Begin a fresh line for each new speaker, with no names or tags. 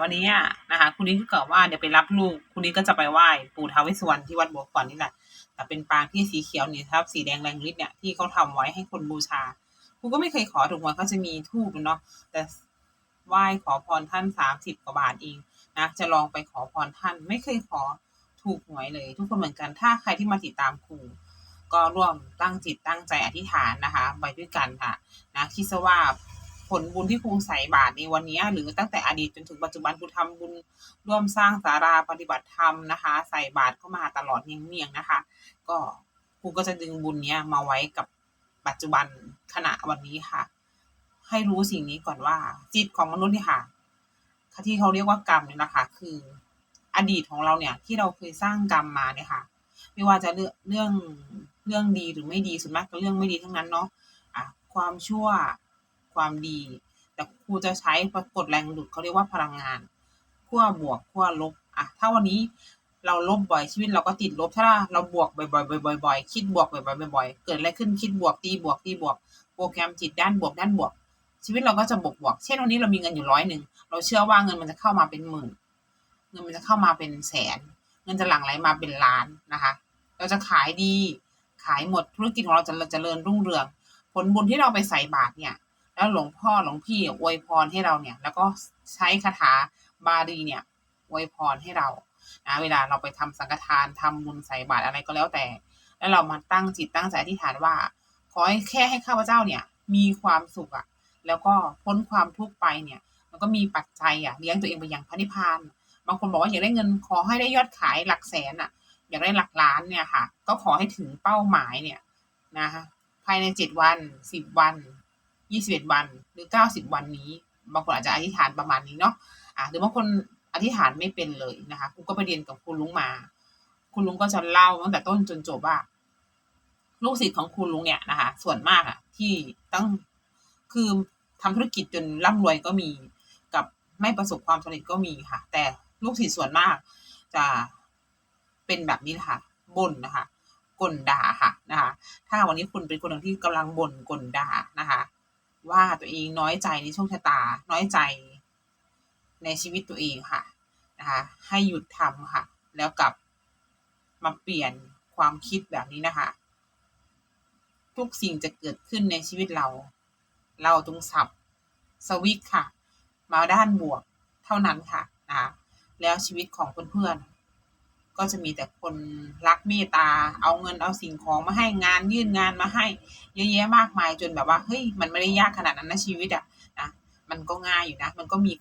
วันนี้นะคะคุณนี้ก็เกิดว่าเดี๋ยวไปรับลูกคุณนี้ก็จะไปไหว้ปู่ท้าวเวสสวรรณที่วัดบัวขวัญนี่แหละแต่เป็นปางที่สีเขียวเนี่ยครับ สีแดงแรงฤทธิ์เนี่ยที่เขาทำไว้ให้คนบูชาคุณก็ไม่เคยขอถูกไหมเขาจะมีทูบเนาะแต่ไหว้ขอพรท่านสามสิบกว่าบาทเองนะจะลองไปขอพรท่านไม่เคยขอถูกหวยเลย ทุกคนเหมือนกันถ้าใครที่มาติดตามครูก็ร่วมตั้งจิตตั้งใจอธิษฐานนะคะ ไปด้วยกันค่ะนะคิดซะว่า ผลบุญที่ครูใส่บาตรในวันนี้หรือตั้งแต่อดีตจนถึงปัจจุบันครูทำบุญร่วมสร้างสาราปฏิบัติธรรมนะคะ ใส่บาตรเข้ามาตลอดเนียงๆนะคะ ก็ครูก็จะดึงบุญเนี้ยมาไว้กับปัจจุบันขณะวันนี้ค่ะ ให้รู้สิ่งนี้ก่อนว่า จิตของมนุษย์เนี่ยค่ะที่เขาเรียกว่ากรรมเนี่ยนะคะ คืออดีตของเราเนี่ย ที่เราเคยสร้างกรรมมาเนี่ยค่ะ ไม่ว่าจะเรื่องเรื่องเรื่องดีหรือไม่ดีส่วนมากก็เรื่องไม่ดีทั้งนั้นเนาะอะความชั่ว ความดี แต่ครูจะใช้ปรากฏแรงดุดเขาเรียกว่าพลังงานขั้วบวกขั้วลบอะถ้าวันนี้เราลบบ่อยชีวิตเราก็ติดลบถ้าเราบวกบ่อยๆบ่อยๆคิดบวกบ่อยๆบ่อยๆเกิดอะไรขึ้นคิดบวกตีบวกตีบวกโปรแกรมจิตด้านบวกด้านบวก ชีวิตเราก็จะบวกบวกเช่นวันนี้เรามีเงินอยู่ร้อยหนึ่งเราเชื่อว่าเงินมันจะเข้ามาเป็นหมื่น เงินมันจะเข้ามาเป็นแสน เงินจะหลั่งไหลมาเป็นล้านนะคะ เราจะขายดีขายหมดธุรกิจของเราจะเจริญรุ่งเรือง ผลบุญที่เราไปใส่บาตรเนี่ย แล้วหลวงพ่อหลวงพี่อวยพรให้เราเนี่ย แล้วก็ใช้คาถาบาลีเนี่ยอวยพรให้เรานะเวลาเราไปทำสังฆทานทำบุญใส่บาตรอะไรก็แล้วแต่ แล้วเรามาตั้งจิตตั้งใจอธิษฐานว่า ขอให้แค่ให้ข้าพเจ้าเนี่ยมีความสุขอะแล้วก็พ้นความทุกข์ไปเนี่ยมันก็มีปัจจัยอะเลี้ยงตัวเองไปอย่างพระนิพพาน บางคนบอกว่าอยากได้เงินขอให้ได้ยอดขายหลักแสนอะอยากได้หลักล้านเนี่ยค่ะ ก็ขอให้ถึงเป้าหมายเนี่ยนะคะภายในเจ็ดวันสิบวัน ยี่สิบเอ็ดวันหรือเก้าสิบวันนี้ บางคนอาจจะอธิษฐานประมาณนี้เนาะอะหรือบางคนอธิษฐานไม่เป็นเลยนะคะคุณก็ไปเรียนกับคุณลุงมา คุณลุงก็จะเล่าตั้งแต่ต้นจนจบว่า ลูกศิษย์ของคุณลุงเนี่ยนะคะ ส่วนมากอะที่ตั้งคือทำธุรกิจจนร่ำรวยก็มีกับไม่ประสบความสำเร็จก็มีค่ะ แต่ลูกศิษย์ส่วนมากจะเป็นแบบนี้ค่ะบ่นนะคะก่นด่าค่ะนะคะ ถ้าวันนี้คุณเป็นคนหนึ่งที่กำลังบ่นก่นด่านะคะ ว่าตัวเองน้อยใจในโชคชะตา น้อยใจในชีวิตตัวเองค่ะนะคะให้หยุดทำค่ะ แล้วกลับมาเปลี่ยนความคิดแบบนี้นะคะ ทุกสิ่งจะเกิดขึ้นในชีวิตเรา เราต้องสับสวิตค่ะ มาด้านบวกเท่านั้นค่ะนะคะแล้วชีวิตของเพื่อนๆ ก็จะมีแต่คนรักเมตตา เอาเงินเอาสิ่งของมาให้งานยื่นงานมาให้เยอะแยะมากมายจนแบบว่าเฮ้ยมันไม่ได้ยากขนาดนั้นนะชีวิตอะนะมันก็ง่ายอยู่นะ มันก็มี